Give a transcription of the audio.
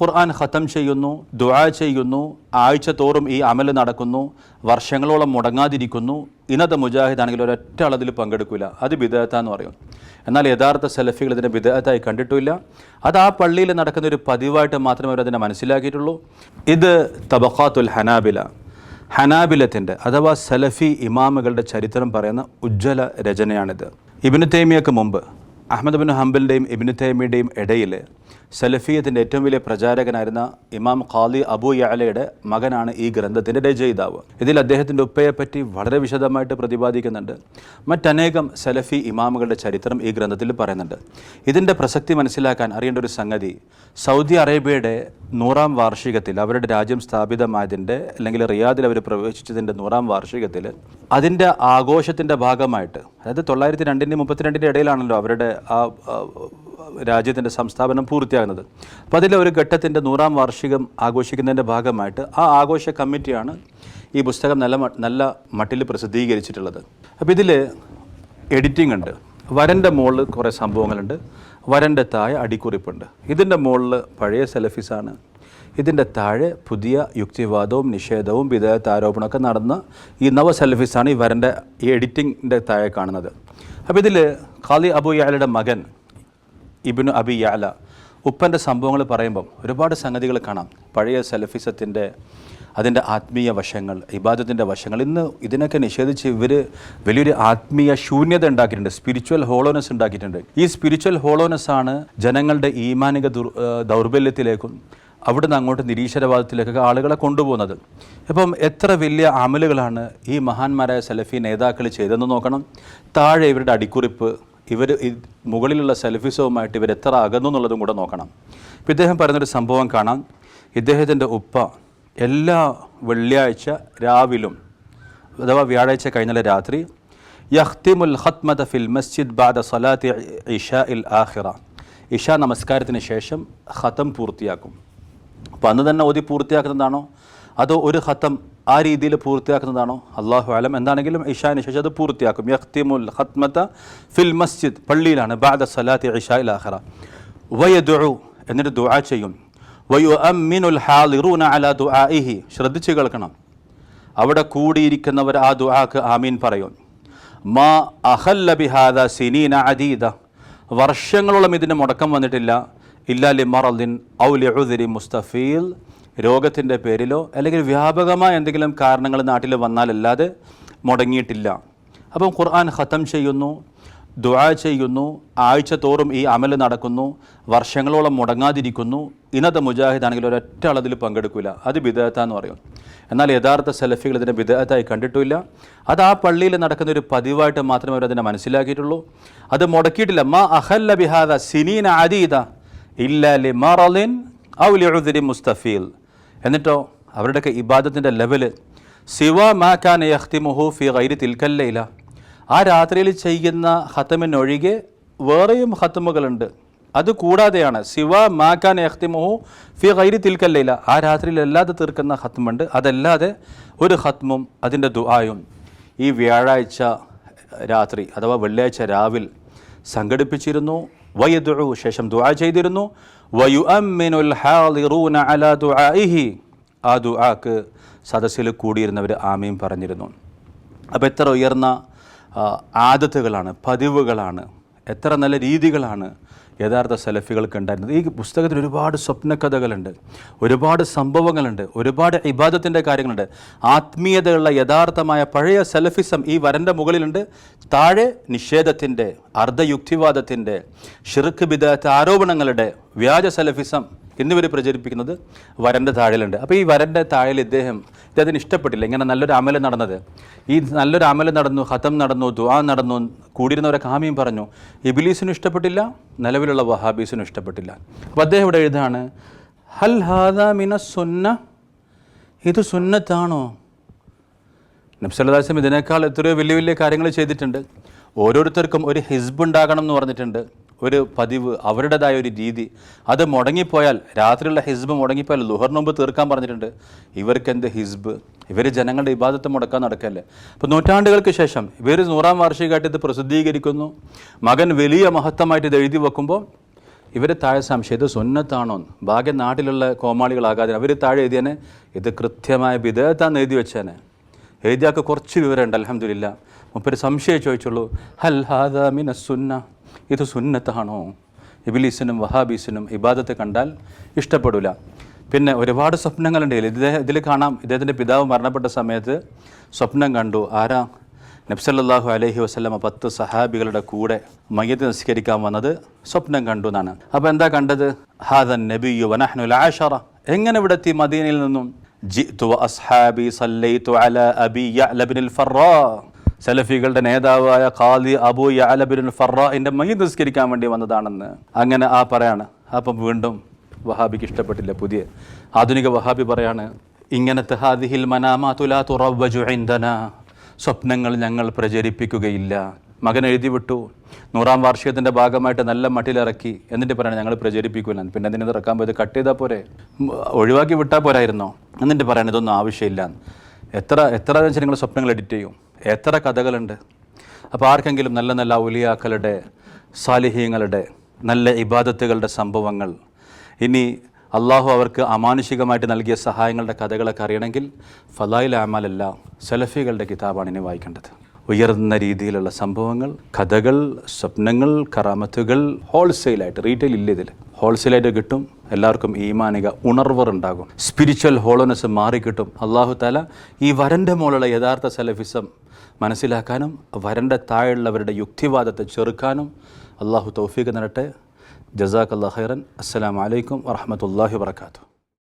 ഖുർആൻ ഖത്തം ചെയ്യുന്നു ദുആ ചെയ്യുന്നു ആഴ്ച തോറും ഈ അമൽ നടക്കുന്നു വർഷങ്ങളോളം മുടങ്ങാതിരിക്കുന്നു. ഇന്നത്തെ മുജാഹിദ് ആണെങ്കിൽ ഒരൊറ്റ അളവിൽ പങ്കെടുക്കില്ല അത് ബിദഅത്താന്ന് പറയും. എന്നാൽ യഥാർത്ഥ സെലഫികൾ ഇതിനെ ബിദഅത്തായി കണ്ടിട്ടില്ല. അത് ആ പള്ളിയിൽ നടക്കുന്ന ഒരു പതിവായിട്ട് മാത്രമേ അവർ അതിനെ മനസ്സിലാക്കിയിട്ടുള്ളൂ. ഇത് തബഖാത്തുൽ ഹനാബില. ഹനാബിലത്തിന്റെ അഥവാ സലഫി ഇമാമുകളുടെ ചരിത്രം പറയുന്ന ഉജ്ജ്വല രചനയാണിത്. ഇബിന് തൈമിയക്ക് മുമ്പ് അഹമ്മദ് ബിൻ ഹംബലിന്റെയും ഇബിന് തൈമിയുടെയും ഇടയിൽ സലഫിയത്തിന്റെ ഏറ്റവും വലിയ പ്രചാരകനായിരുന്ന ഇമാം ഖാലി അബു യാലയുടെ മകനാണ് ഈ ഗ്രന്ഥത്തിന്റെ രചയിതാവ്. ഇതിൽ അദ്ദേഹത്തിന്റെ ഉപ്പയെപ്പറ്റി വളരെ വിശദമായിട്ട് പ്രതിപാദിക്കുന്നുണ്ട്. മറ്റനേകം സലഫി ഇമാമുകളുടെ ചരിത്രം ഈ ഗ്രന്ഥത്തിൽ പറയുന്നുണ്ട്. ഇതിന്റെ പ്രസക്തി മനസ്സിലാക്കാൻ അറിയേണ്ട ഒരു സംഗതി സൗദി അറേബ്യയുടെ നൂറാം വാർഷികത്തിൽ അവരുടെ രാജ്യം സ്ഥാപിതമായതിന്റെ അല്ലെങ്കിൽ റിയാദിൽ അവർ പ്രവേശിച്ചതിന്റെ നൂറാം വാർഷികത്തിൽ അതിന്റെ ആഘോഷത്തിന്റെ ഭാഗമായിട്ട് അതായത് തൊള്ളായിരത്തി രണ്ടിന്റെ മുപ്പത്തിരണ്ടിന്റെ ഇടയിലാണല്ലോ അവരുടെ ആ രാജ്യത്തിന്റെ സംസ്ഥാപനം പൂർത്തിയാകുന്നത്. അപ്പോൾ അതിലെ ഒരു ഘട്ടത്തിന്റെ നൂറാം വാർഷികം ആഘോഷിക്കുന്നതിന്റെ ഭാഗമായിട്ട് ആ ആഘോഷ കമ്മിറ്റിയാണ് ഈ പുസ്തകം നല്ല നല്ല മട്ടിൽ പ്രസിദ്ധീകരിച്ചിട്ടുള്ളത്. അപ്പോൾ ഇതിൽ എഡിറ്റിംഗ് ഉണ്ട്. വരന്റെ മുകളിൽ കുറേ സംഭവങ്ങളുണ്ട്. വരന്റെ താഴെ അടിക്കുറിപ്പുണ്ട്. ഇതിന്റെ മുകളിൽ പഴയ സെലഫീസാണ് ഇതിന്റെ താഴെ പുതിയ യുക്തിവാദവും നിഷേധവും വിധേയത്താരോപണമൊക്കെ നടന്ന ഈ നവ സെലഫീസാണ് ഈ വരന്റെ ഈ എഡിറ്റിങ്ങിന്റെ താഴെ കാണുന്നത്. അപ്പോൾ ഇതിൽ ഖാലി അബു യാലയുടെ മകൻ ഇബിനു അബി യാല ഉപ്പന്റെ സംഭവങ്ങൾ പറയുമ്പം ഒരുപാട് സംഗതികൾ കാണാം. പഴയ സെലഫിസത്തിന്റെ അതിന്റെ ആത്മീയ വശങ്ങൾ ഇബാദത്തിന്റെ വശങ്ങൾ. ഇന്ന് ഇതിനൊക്കെ നിഷേധിച്ച് ഇവർ വലിയൊരു ആത്മീയ ശൂന്യത ഉണ്ടാക്കിയിട്ടുണ്ട് സ്പിരിച്വൽ ഹോളോനസ് ഉണ്ടാക്കിയിട്ടുണ്ട്. ഈ സ്പിരിച്വൽ ഹോളോനെസ് ആണ് ജനങ്ങളുടെ ഈമാനിക ദുർ ദൗർബല്യത്തിലേക്കും അവിടുന്ന് അങ്ങോട്ട് നിരീശ്വരവാദത്തിലേക്കൊക്കെ ആളുകളെ കൊണ്ടുപോകുന്നത്. ഇപ്പം എത്ര വലിയ അമലുകളാണ് ഈ മഹാന്മാരായ സലഫി നേതാക്കൾ ചെയ്തതെന്ന് നോക്കണം. താഴെ ഇവരുടെ അടിക്കുറിപ്പ് ഇവർ മുകളിലുള്ള സെൽഫിസവുമായിട്ട് ഇവർ എത്ര അകന്നു എന്നുള്ളതും കൂടെ നോക്കണം. ഇപ്പം ഇദ്ദേഹം പറയുന്നൊരു സംഭവം കാണാം. ഇദ്ദേഹത്തിന്റെ ഉപ്പ എല്ലാ വെള്ളിയാഴ്ച രാവിലും അഥവാ വ്യാഴാഴ്ച കഴിഞ്ഞാൽ രാത്രി യഹ്തിമുൽ ഖത്മത ഫിൽ മസ്ജിദ് ബാദ സലാത്തി ഇഷ ഇൽ ആഹിറ ഇഷ നമസ്കാരത്തിന് ശേഷം ഹതം പൂർത്തിയാക്കും. അപ്പോൾ അന്ന് തന്നെ ഓതി പൂർത്തിയാക്കുന്നതാണോ? അതോ ഒരു ഖത്തം ആ രീതിയിൽ പൂർത്തിയാക്കുന്നതാണോ? അള്ളാഹു അലം. എന്താണെങ്കിലും ഇഷാന് ശേഷം അത് പൂർത്തിയാക്കും. യഖ്തിമുൽ ഖത്മത ഫിൽ മസ്ജിദ് പള്ളിയിലാണ്. ബാദ സലാത്തി ഇഷാ ഇലാഹറ വയദു എന്നിട്ട് ദുആ ചെയ്യും. വയു അമ്മിനുൽ ഹാലിറൂന അല ദുആഇഹി. ശ്രദ്ധിച്ച് കേൾക്കണം. അവിടെ കൂടിയിരിക്കുന്നവർ ആ ദുആക്ക് ആമീൻ പറയും. മാ അഹല്ല ബിഹാദ സിനീന അദീദ. വർഷങ്ങളോളം ഇതിന് മുടക്കം വന്നിട്ടില്ല. ഇല്ലാ ലിമറദിൻ ഔ ലിഉദ്രി മുസ്തഫീൽ. രോഗത്തിന്റെ പേരിലോ അല്ലെങ്കിൽ വ്യാപകമായ എന്തെങ്കിലും കാരണങ്ങൾ നാട്ടിൽ വന്നാലല്ലാതെ മുടങ്ങിയിട്ടില്ല. അപ്പം ഖുർആൻ ഖത്തം ചെയ്യുന്നു ദുആ ചെയ്യുന്നു ആഴ്ച തോറും ഈ അമൽ നടക്കുന്നു വർഷങ്ങളോളം മുടങ്ങാതിരിക്കുന്നു. ഇന്നത്തെ മുജാഹിദ് ആണെങ്കിൽ ഒരൊറ്റ അളവിൽ പങ്കെടുക്കില്ല അത് ബിദഅത്താന്ന് പറയും. എന്നാൽ യഥാർത്ഥ സെലഫികൾ ഇതിനെ ബിദഅത്തായി കണ്ടിട്ടില്ല. അത് ആ പള്ളിയിൽ നടക്കുന്ന ഒരു പതിവായിട്ട് മാത്രമേ അവർ അതിനെ മനസ്സിലാക്കിയിട്ടുള്ളൂ. അത് മുടക്കിയിട്ടില്ല. മാ അഹല്ല ബിഹാദ സിനീൻ അദീദ ഇല്ല ലി മറലിൻ ഔ ലിഉദ്രി മുസ്തഫീൽ. എന്നിട്ടോ അവരുടെയൊക്കെ ഇബാദത്തിന്റെ ലെവൽ സിവ മാ കാൻ യഖ്തിമുഹു ഫി ഗൈരി തിൽക്കല്ലയില ആ രാത്രിയിൽ ചെയ്യുന്ന ഹത്തമിനൊഴികെ വേറെയും ഹത്തമുകളുണ്ട് അത് കൂടാതെയാണ് സിവ മാക്കാൻ യഖ്തിമുഹു ഫി ഗൈരി തിൽക്കല്ലയില ആ രാത്രിയിൽ അല്ലാതെ തീർക്കുന്ന ഹത്തമുണ്ട് അതല്ലാതെ ഒരു ഹത്മും അതിന്റെ ദുആയും ഈ വ്യാഴാഴ്ച രാത്രി അഥവാ വെള്ളിയാഴ്ച രാവിൽ സംഘടിപ്പിച്ചിരുന്നു. വയദുഉ ശേഷം ദുആ ചെയ്തിരുന്നു. വയു അമ്മിനുൽ ഹാളിറൂന അലാ ദുആഇഹി. ആ ദുആക്ക് സദസ്സിൽ കൂടിയിരുന്നവർ ആമീൻ പറഞ്ഞിരുന്നു. അപ്പോൾ എത്ര ഉയർന്ന ആദത്തുകളാണ് പതിവുകളാണ് എത്ര നല്ല രീതികളാണ് യഥാർത്ഥ സെലഫികൾക്ക് ഉണ്ടായിരുന്നത് ഈ പുസ്തകത്തിൽ ഒരുപാട് സ്വപ്നകഥകളുണ്ട്. ഒരുപാട് സംഭവങ്ങളുണ്ട്. ഒരുപാട് ഇബാദത്തിന്റെ കാര്യങ്ങളുണ്ട്. ആത്മീയതയുള്ള യഥാർത്ഥമായ പഴയ സെലഫിസം ഈ വരന്റെ മുകളിലുണ്ട്. താഴെ നിഷേധത്തിന്റെ അർദ്ധയുക്തിവാദത്തിന്റെ ഷിർക്ക് ബിദാത്ത ആരോപണങ്ങളുടെ വ്യാജ സെലഫിസം എന്നിവർ പ്രചരിപ്പിക്കുന്നത് വരന്റെ താഴിലുണ്ട് അപ്പോൾ ഈ വരന്റെ താഴെയിൽ ഇദ്ദേഹം ഇദ്ദേഹത്തിന് ഇഷ്ടപ്പെട്ടില്ല. ഇങ്ങനെ നല്ലൊരു അമലം നടന്നത്. ഈ നല്ലൊരു അമലം നടന്നു ഹതം നടന്നു ദുആ നടന്നു കൂടിയിരുന്നവരെ കാമിയും പറഞ്ഞു. ഇബിലീസിനും ഇഷ്ടപ്പെട്ടില്ല നിലവിലുള്ള വഹാബീസിനും ഇഷ്ടപ്പെട്ടില്ല. അപ്പോൾ അദ്ദേഹം ഇവിടെ എഴുതാണ് ഹൽ ഹാദ മിന സുന്ന ഇത് സുന്നത്താണോ? നബ്സല്ലാസ്ലം ഇതിനേക്കാൾ എത്രയോ വലിയ വലിയ കാര്യങ്ങൾ ചെയ്തിട്ടുണ്ട്. ഓരോരുത്തർക്കും ഒരു ഹിസ്ബ് ഉണ്ടാകണം എന്ന് പറഞ്ഞിട്ടുണ്ട്. ഒരു പതിവ് അവരുടേതായ ഒരു രീതി. അത് മുടങ്ങിപ്പോയാൽ രാത്രിയുള്ള ഹിസ്ബ് മുടങ്ങിപ്പോയാൽ ലുഹർ മുമ്പ് തീർക്കാൻ പറഞ്ഞിട്ടുണ്ട്. ഇവർക്ക് എന്ത് ഹിസ്ബ്? ഇവർ ജനങ്ങളുടെ ഇബാദത്ത് മുടക്കാൻ നടക്കല്ലേ? അപ്പോൾ നൂറ്റാണ്ടുകൾക്ക് ശേഷം ഇവർ നൂറാം വാർഷികമായിട്ട് ഇത് പ്രസിദ്ധീകരിക്കുന്നു. മകൻ വലിയ മഹത്വമായിട്ട് ഇത് എഴുതി വെക്കുമ്പോൾ ഇവർ താഴെ സംശയം ഇത് സുന്നത്താണോ. ബാക്കി നാട്ടിലുള്ള കോമാളികളാകാതെ അവർ താഴെ എഴുതിയനെ ഇത് കൃത്യമായ വിധേയത്താന്ന് എഴുതി വെച്ചേനെ. എഴുതിയാൾക്ക് കുറച്ച് വിവരമുണ്ട് അലഹമില്ല മുപ്പര് സംശയം ചോദിച്ചുള്ളൂ ഹൽ ഹാദ മിന സുന്ന? ഇത് സുന്നത്താണോ? ഇബിലീസിനും വഹാബീസിനും ഇബാദത്തെ കണ്ടാൽ ഇഷ്ടപ്പെടില്ല പിന്നെ ഒരുപാട് സ്വപ്നങ്ങളുണ്ട്. ഇദ്ദേഹം ഇതിൽ കാണാം. ഇദ്ദേഹത്തിന്റെ പിതാവ് മരണപ്പെട്ട സമയത്ത് സ്വപ്നം കണ്ടു. ആരാ? നബ്സല്ലാഹു അലഹി വസ്ലമ പത്ത് സഹാബികളുടെ കൂടെ മയ്യത്ത് നിസ്കരിക്കാൻ വന്നത് സ്വപ്നം കണ്ടു എന്നാണ്. അപ്പോൾ എന്താ കണ്ടത്? ഹാദൻ നബിയു വനഹ്നുൽ ആഷറ എങ്ങനെ ഇവിടെ എത്തി? മദീനയിൽ നിന്നും ജിത്തു അസ്ഹാബി സല്ലൈതു അല അബി യഅലബിനിൽ സലഫികളുടെ നേതാവായ ഖാദി അബു യഅലബിനുൽ ഫറാഇന്റെ മൈ നിസ്കരിക്കാൻ വേണ്ടി വന്നതാണെന്ന്. അങ്ങനെ ആ പറയാണ്. അപ്പം വീണ്ടും വഹാബിക്ക് ഇഷ്ടപ്പെട്ടില്ല പുതിയ. ആധുനിക വഹാബി പറയാണ് ഇങ്ങനത്തെ ഹാദിഹിൽ ഇൻദനാ. സ്വപ്നങ്ങൾ ഞങ്ങൾ പ്രചരിപ്പിക്കുകയില്ല. മകൻ എഴുതി വിട്ടു. നൂറാം വാർഷികത്തിന്റെ ഭാഗമായിട്ട് നല്ല മട്ടിലിറക്കി. എന്നിട്ട് പറയണം ഞങ്ങൾ പ്രചരിപ്പിക്കില്ല പിന്നെ അതിനെ ഇറക്കാൻ പോയത് കട്ട് ചെയ്താൽ പോരെ. ഒഴിവാക്കി വിട്ടാൽ പോരായിരുന്നോ? എന്നിട്ട് പറയണം ഇതൊന്നും ആവശ്യമില്ല എത്ര എത്ര വെച്ചാൽ നിങ്ങൾ സ്വപ്നങ്ങൾ എഡിറ്റ് ചെയ്യും. എത്ര കഥകളുണ്ട്? അപ്പോൾ ആർക്കെങ്കിലും നല്ല നല്ല ഉലിയാക്കളുടെ സാലിഹ്യങ്ങളുടെ നല്ല ഇബാദത്തുകളുടെ സംഭവങ്ങൾ ഇനി അള്ളാഹു അവർക്ക് അമാനുഷികമായിട്ട് നൽകിയ സഹായങ്ങളുടെ കഥകളൊക്കെ അറിയണമെങ്കിൽ ഫലായിൽ അമാലല്ല സെലഫികളുടെ കിതാബാണ് ഇനി വായിക്കേണ്ടത്. ഉയർന്ന രീതിയിലുള്ള സംഭവങ്ങൾ കഥകൾ സ്വപ്നങ്ങൾ കറാമത്തുകൾ ഹോൾസെയിലായിട്ട് റീറ്റെയിൽ ഇല്ല ഇതിൽ ഹോൾസെയിലായിട്ട് കിട്ടും എല്ലാവർക്കും ഈമാനിക ഉണർവർ ഉണ്ടാകും. സ്പിരിച്വൽ ഹോളോനെസ് മാറിക്കിട്ടും. അള്ളാഹു താല ഈ വരന്റെ മോളുള്ള യഥാർത്ഥ സലഫിസം മനസ്സിലാക്കാനും വരന്റെ താഴെയുള്ളവരുടെ യുക്തിവാദത്തെ ചെറുക്കാനും അള്ളാഹു തൗഫീഖ് നടട്ടെ ജസാഖ് അല്ലാ ഖൈറൻ. അസ്സലാമു അലൈക്കും വറഹമത്തല്ലാഹി വർക്കാത്തു